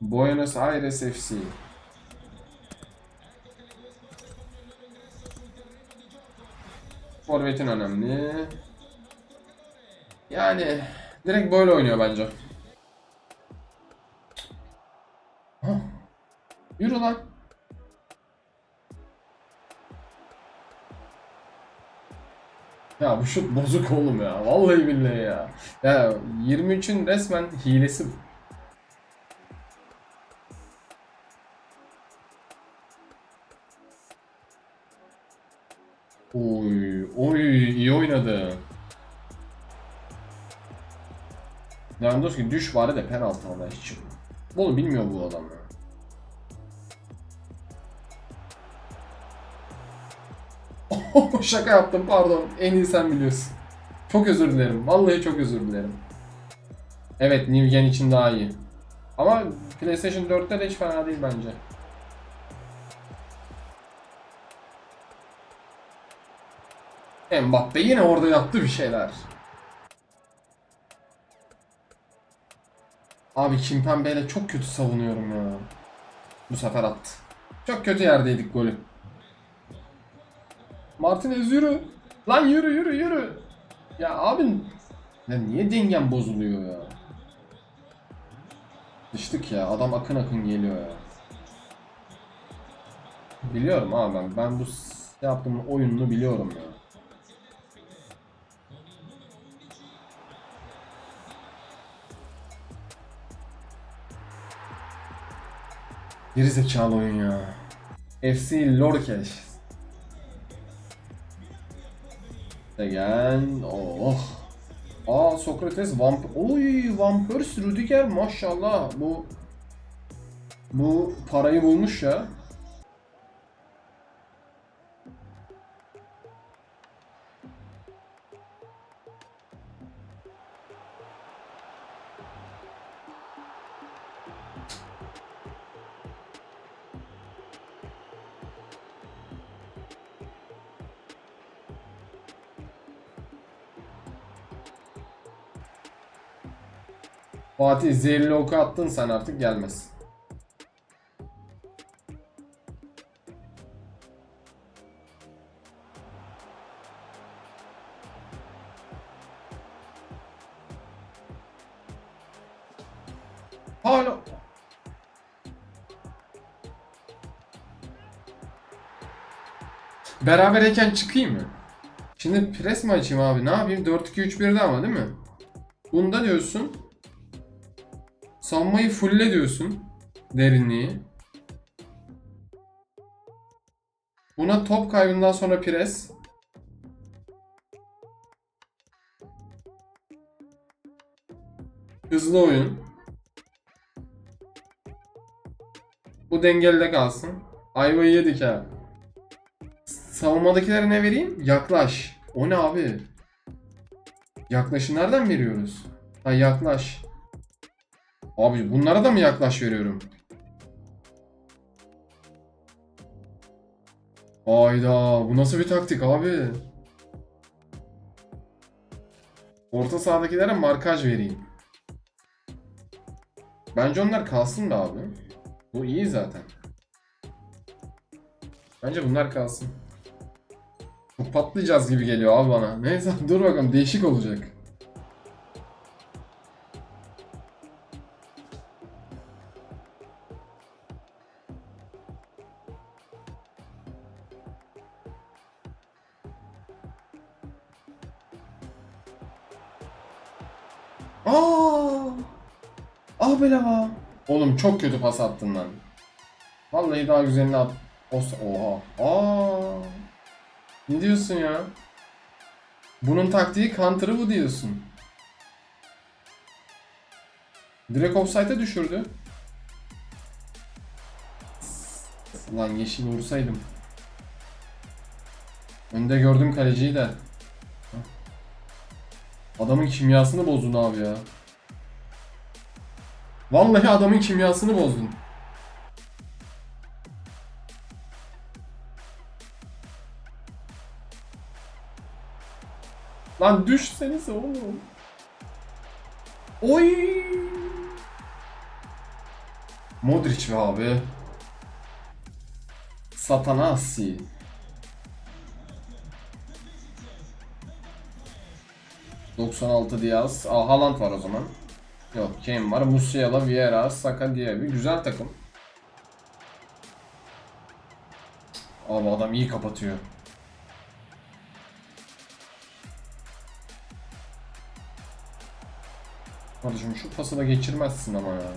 Buenos Aires FC. Forvet'in önemli. Yani direkt böyle oynuyor bence. Yürü lan. Ya bu şut bozuk oğlum ya. Vallahi billahi ya. Ya 23'ün resmen hilesi bu. Oy, oy iyi oynadı. Lewandowski düş bari de penaltı Allah hiç. Bunu bilmiyor bu adam ya. Şaka yaptım pardon. En iyi sen biliyorsun. Çok özür dilerim. Vallahi çok özür dilerim. Evet New Gen için daha iyi. Ama PlayStation 4'te de hiç fena değil bence. Mbappe yine orada yaptı bir şeyler. Abi Kimpembe'yle çok kötü savunuyorum ya. Bu sefer attı. Çok kötü yerdeydik golü. Martinez yürü. Lan yürü yürü yürü. Ya abi ya niye dengen bozuluyor ya? Düştük ya. Adam akın akın geliyor ya. Biliyorum abi ben. Ben bu yaptığım oyununu biliyorum ya. Geri zekalı oyun ya. FC Lorkeş. Degen. Oh. Aa Sokrates Vamp Oy Van Persie Rüdiger maşallah bu bu parayı bulmuş ya. Fatih zehirli oku attın sen artık gelmez. Hala. Berabereyken çıkayım mı? Şimdi pres mi açayım abi? Ne yapayım? 4-2-3-1'de ama değil mi? Bunda diyorsun. Savunmayı fulle diyorsun. Derinliği. Buna top kaybından sonra pres. Hızlı oyun. Bu dengelde kalsın. Ayvayı yedik ha. Savunmadakilere ne vereyim? Yaklaş. O ne abi? Yaklaşı nereden veriyoruz? Ha yaklaş. Abi bunlara da mı yaklaş veriyorum? Hayda bu nasıl bir taktik abi? Orta sahadakilere markaj vereyim. Bence onlar kalsın be abi. Bu iyi zaten. Bence bunlar kalsın. Çok patlayacağız gibi geliyor abi bana. Neyse dur bakalım değişik olacak. Pas attın. Vallahi daha güzelini at. Os Oha. Aa! Ne diyorsun ya? Bunun taktiği counter'ı bu diyorsun. Direkt offside'e düşürdü. Lan yeşil vursaydım. Önde gördüm kaleciyi de. Adamın kimyasını bozdun abi ya. Vallahi adamın kimyasını bozdun. Lan düşsenize oğlum. Oy! Modric be abi. Satanasi. ...96 Diaz. Aa Haaland var o zaman. Yok Kane var. Musiala, Vieira, Saka diye bir güzel takım. Abi adam iyi kapatıyor. Kardeşim şu pası da geçirmezsin ama ya.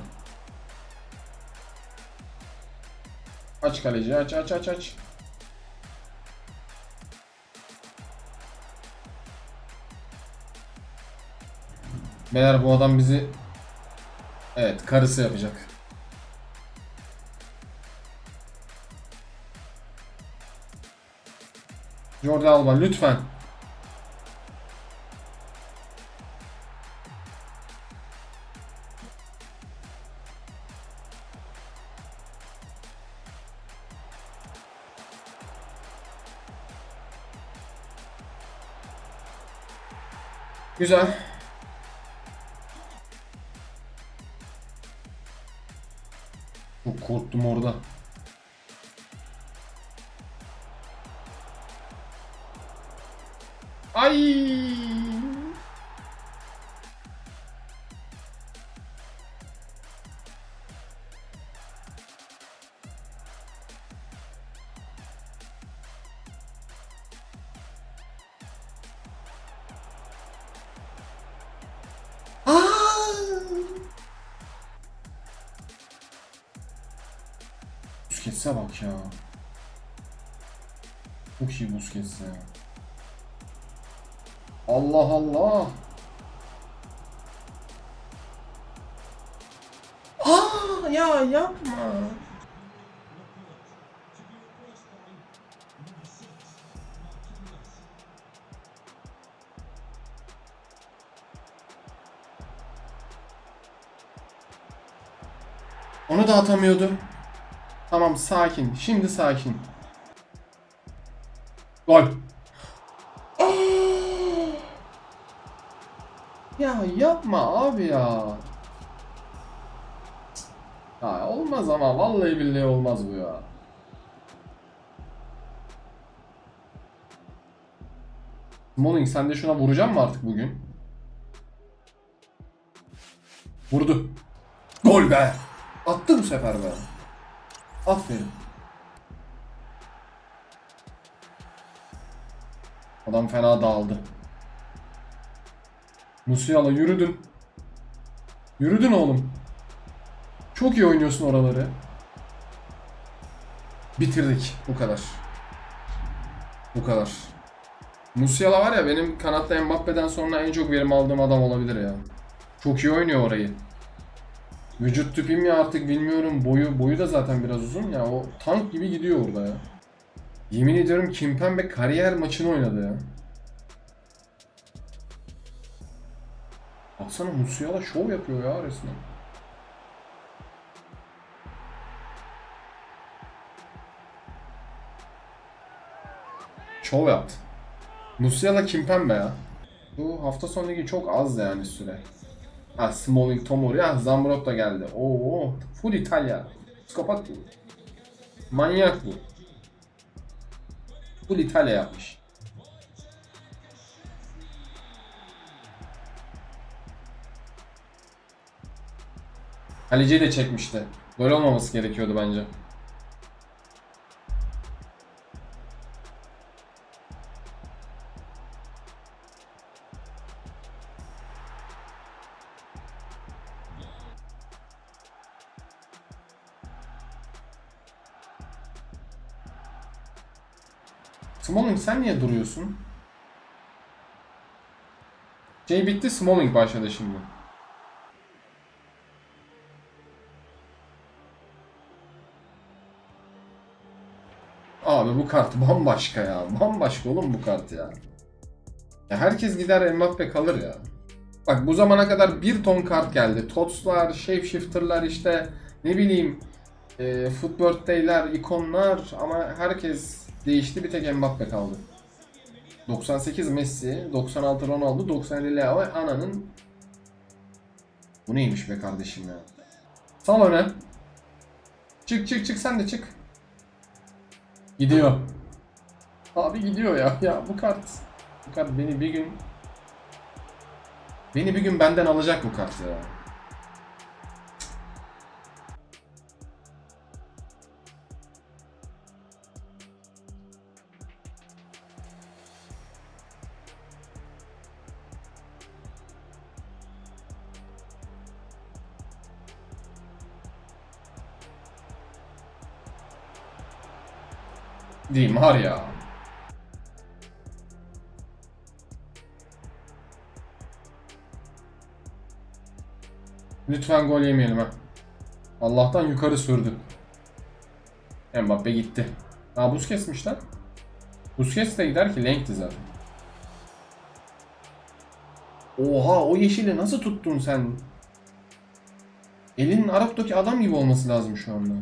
Aç kaleci aç aç aç aç. Beyler bu adam bizi Evet karısı yapacak. Jordi Alba lütfen. Güzel. Korktum orada. Ay! Busquets'e bak ya. Çok iyi Busquets ya. Allah Allah. Aa ya yapma. Onu da atamıyordu. Tamam sakin. Şimdi sakin. Gol. Ya yapma abi ya. Ya olmaz ama vallahi billahi olmaz bu ya. Smalling sen de şuna vuracak mı artık bugün? Vurdu. Gol be. Attı bu sefer be. Aferin. Adam fena dağıldı. Musiala yürüdün. Yürüdün oğlum. Çok iyi oynuyorsun oraları. Bitirdik. Bu kadar. Bu kadar. Musiala var ya benim kanatta Mbappe'den sonra en çok verim aldığım adam olabilir ya. Çok iyi oynuyor orayı. Vücut tipim ya artık bilmiyorum. Boyu boyu da zaten biraz uzun ya. O tank gibi gidiyor orada ya. Yemin ediyorum Kimpembe kariyer maçını oynadı ya. Baksana Musiala şov yapıyor ya resmen. Şov yaptı. Musiala Kimpembe ya. Bu hafta sonu ligi çok az yani süre. Ha Smalling, Tomori, ha Zambrot da geldi. Oo, full İtalya. Psikopat bu. Manyak bu. Full İtalya yapmış. Kaleciyi de çekmişti. Böyle olmaması gerekiyordu bence. Smalling sen niye duruyorsun? Şey bitti Smalling başladı şimdi. Abi bu kart bambaşka ya. Bambaşka oğlum bu kart ya. Ya herkes gider Mbappe kalır ya. Bak bu zamana kadar bir ton kart geldi. Tots'lar, Shapeshifter'lar işte ne bileyim e, Footbirthday'ler, ikonlar ama herkes değişti bir tek Mbappe kaldı. 98 Messi, 96 Ronaldo, 97 Leo ve ananın bu neymiş be kardeşim ya. Sal öne. Çık çık çık sen de çık. Gidiyor. Abi gidiyor ya. Ya bu kart. Bu kart beni bir gün Beni bir gün benden alacak bu kart ya. Değil var ya. Lütfen gol yemeyelim ha. Allah'tan yukarı sürdü. Mbappe gitti. Aa Busquets'miş lan. Busquets de gider ki Lenk'ti zaten. Oha o yeşili nasıl tuttun sen? Elinin Arap'taki adam gibi olması lazım şu anda.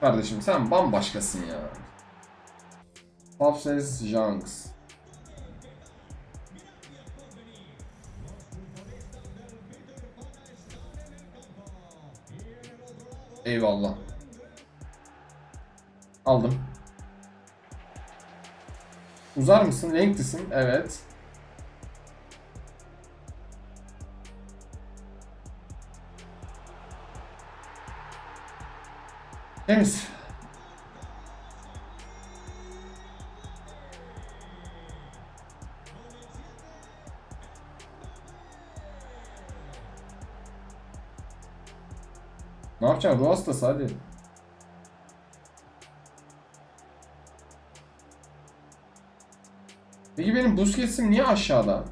Kardeşim sen bambaşkasın ya. Popses Junks. Eyvallah. Aldım. Uzar mısın? Renklisin. Evet. Temiz. Ne yapacaksın? Ruh hastası hadi. Peki benim Busquets'im niye aşağıda?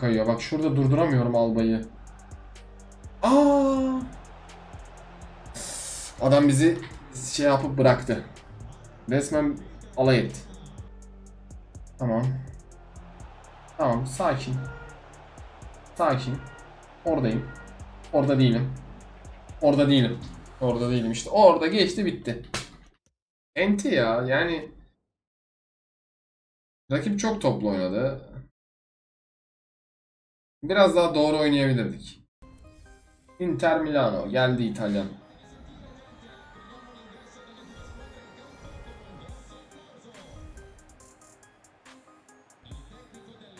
Kayıyor. Bak şurada durduramıyorum albayı. Aa! Adam bizi şey yapıp bıraktı. Resmen alay etti. Tamam. Tamam, sakin. Sakin. Oradayım. Orada değilim. Orada değilim. Orada değilim işte. Orada geçti bitti. Enti ya yani rakip çok toplu oynadı. Biraz daha doğru oynayabilirdik. Inter Milano geldi İtalyan.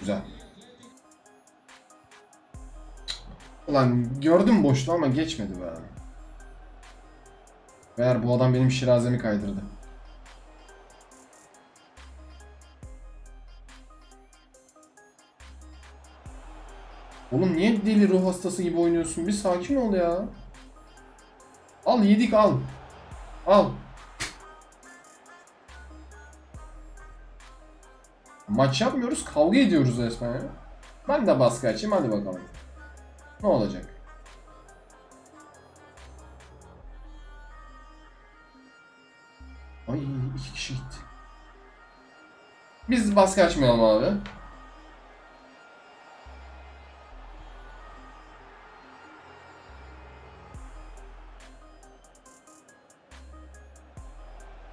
Güzel. Ulan gördüm boşluğu ama geçmedi be. Meğer bu adam benim şirazemi kaydırdı. Oğlum niye deli ruh hastası gibi oynuyorsun? Bir sakin ol ya. Al yedik al. Al. Maç yapmıyoruz, kavga ediyoruz resmen ya. Ben de baskı açayım hadi bakalım. Ne olacak? Ay iki kişi gitti. Biz baskı açmayalım abi.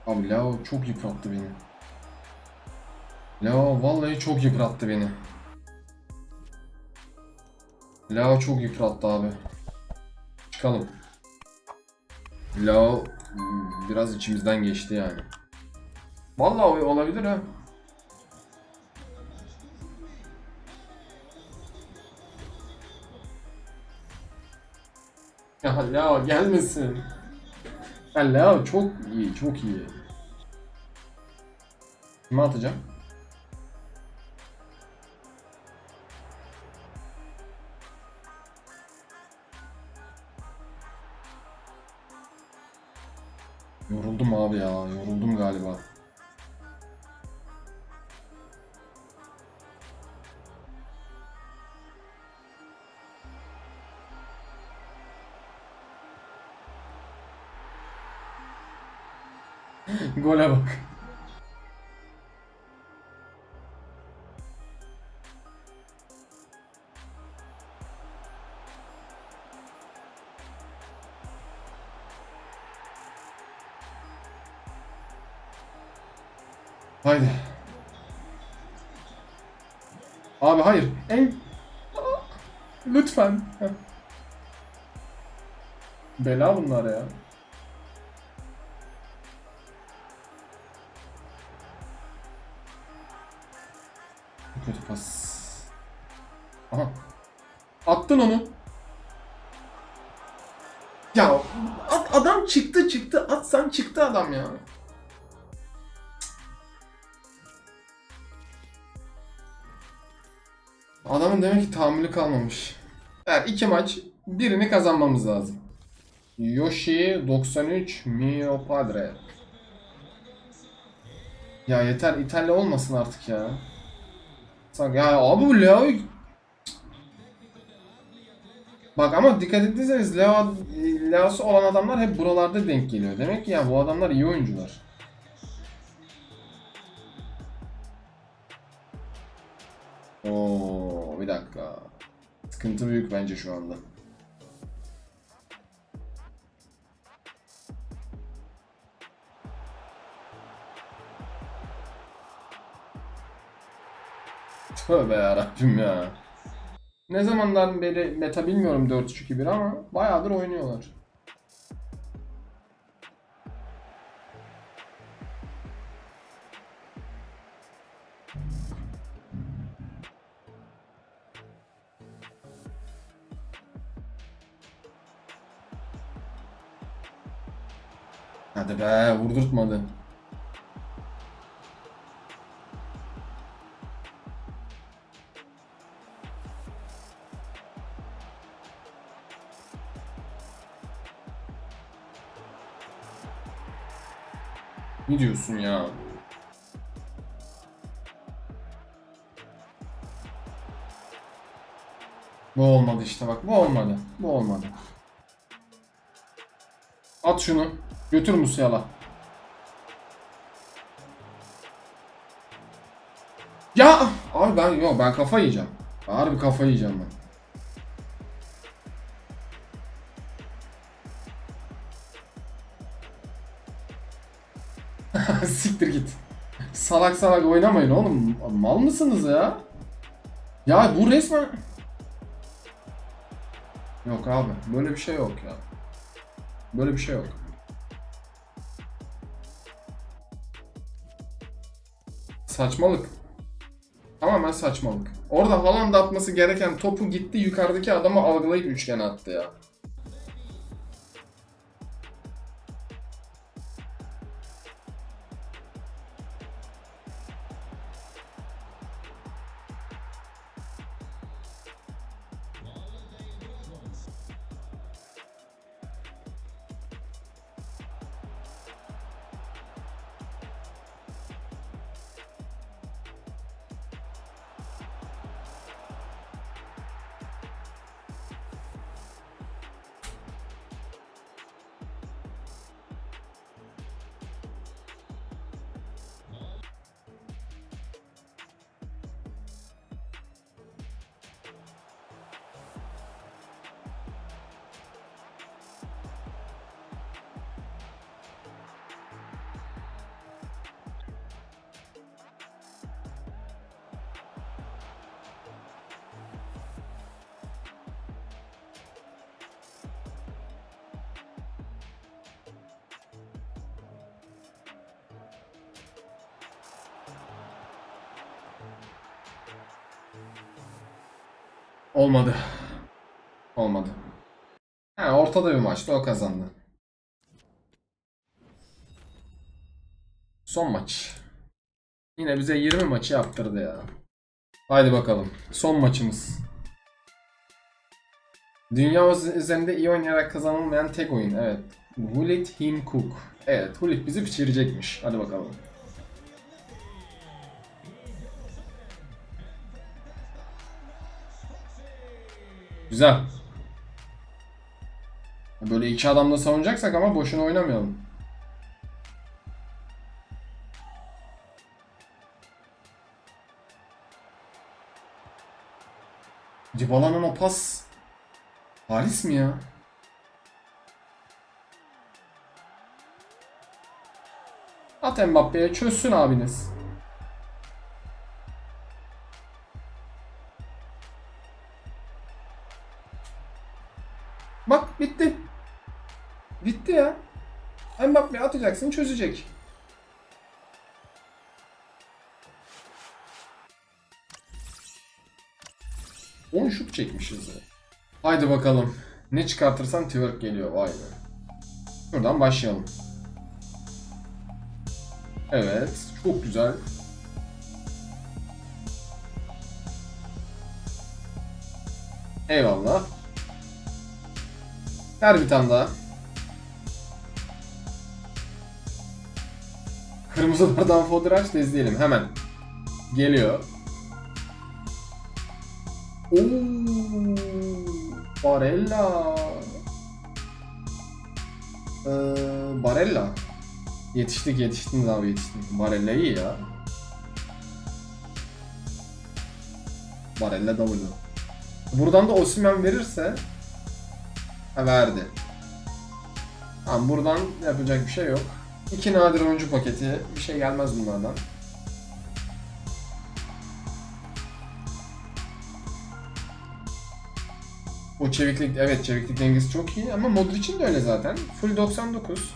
Abi Lao çok yıprattı beni. Lao vallahi çok yıprattı beni. Lao çok yıprattı abi. Çıkalım. Lao hmm, biraz içimizden geçti yani. Vallahi olabilir ha. Ya Lao gelmesin. Ya Lao çok iyi, çok iyi. Kime atacağım? Yoruldum abi ya, yoruldum galiba. Gole bak. Hayır. En... Lütfen. Bela bunlar ya. Kötü pas. Aha. Attın onu. Ya at, adam çıktı çıktı. Atsan çıktı adam ya. Adamın demek ki tahammülü kalmamış. Evet iki maç birini kazanmamız lazım. Yoshi 93 Mio Padre. Ya yeter İtalya olmasın artık ya. Ya abi bu Leo Bak ama dikkat ettiyseniz Leo Leo'su olan adamlar hep buralarda denk geliyor. Demek ki ya bu adamlar iyi oyuncular. Sıkıntı büyük bence şu anda. Tövbe yarabbim ya. Ne zamandan beri meta bilmiyorum 4-3-2-1 ama bayağıdır oynuyorlar. Hadi be vurdurtmadı. Ne diyorsun ya? Bu olmadı işte bak. Bu olmadı. Bu olmadı. At şunu. Götür Musiala. Ya abi ben yok ben kafa yiyeceğim. Harbi kafa yiyeceğim ben. Siktir git. Salak salak oynamayın oğlum. Mal mısınız ya? Ya bu resmen... Yok abi. Böyle bir şey yok ya. Böyle bir şey yok. Saçmalık. Tamamen saçmalık. Orada Haaland atması gereken topu gitti yukarıdaki adamı algılayıp üçgen attı ya. Olmadı. Olmadı. Ha, ortada bir maçtı o kazandı. Son maç. Yine bize 20 maçı yaptırdı ya. Haydi bakalım. Son maçımız. Dünya üz- üzerinde iyi oynayarak kazanılmayan tek oyun. Evet. Hulit Him Cook. Evet, Hulit bizi pişirecekmiş. Hadi bakalım. Güzel. Böyle iki adamla savunacaksak ama boşuna oynamayalım. Dybala'nın o pas halis mi ya? At Mbappe'ye çözsün abiniz. Atacaksın çözecek. On şut çekmişiz. Haydi bakalım. Ne çıkartırsan twerk geliyor. Vay be. Şuradan başlayalım. Evet. Çok güzel. Eyvallah. Ver bir tane daha. Kırmızılardan fotoğraf da izleyelim hemen. Geliyor. Oo, Barella. Ee, Barella. Yetiştik yetiştiniz abi yetiştik. Barella iyi ya. Barella W. Buradan da Osimhen verirse ha, verdi. Tamam buradan yapacak bir şey yok. İki nadir oyuncu paketi. Bir şey gelmez bunlardan. O çeviklik, evet çeviklik dengesi çok iyi ama Modric'in de öyle zaten. Full 99.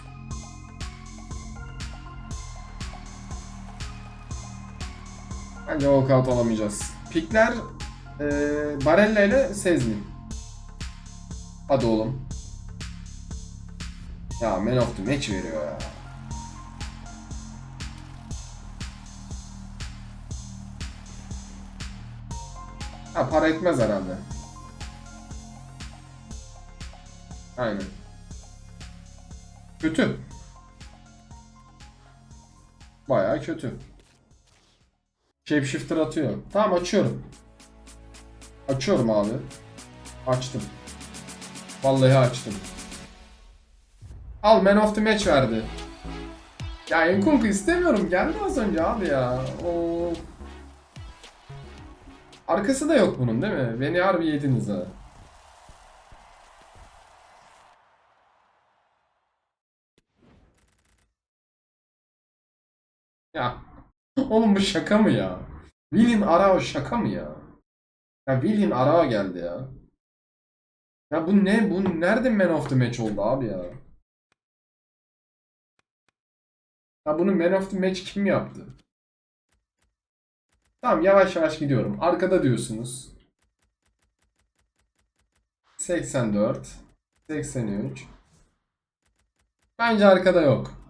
Bence walkout alamayacağız. Pikler e, Barella ile Sezni. Hadi oğlum. Ya Man of the Match veriyor ya. Ha para etmez herhalde. Aynen. Kötü. Bayağı kötü. Shapeshifter atıyor. Tamam açıyorum. Açıyorum abi. Açtım. Vallahi açtım. Al Man of the Match verdi. Ya Enkunku istemiyorum. Geldi az önce abi ya. O Arkası da yok bunun değil mi? Beni harbi yediniz ha. Ya oğlum bu şaka mı ya? Willian Arao şaka mı ya? Ya Willian Arao geldi ya. Ya bu ne? Bu nerede Man of the Match oldu abi ya? Ya bunu Man of the Match kim yaptı? Tamam yavaş yavaş gidiyorum. Arkada diyorsunuz. 84 83 Bence arkada yok.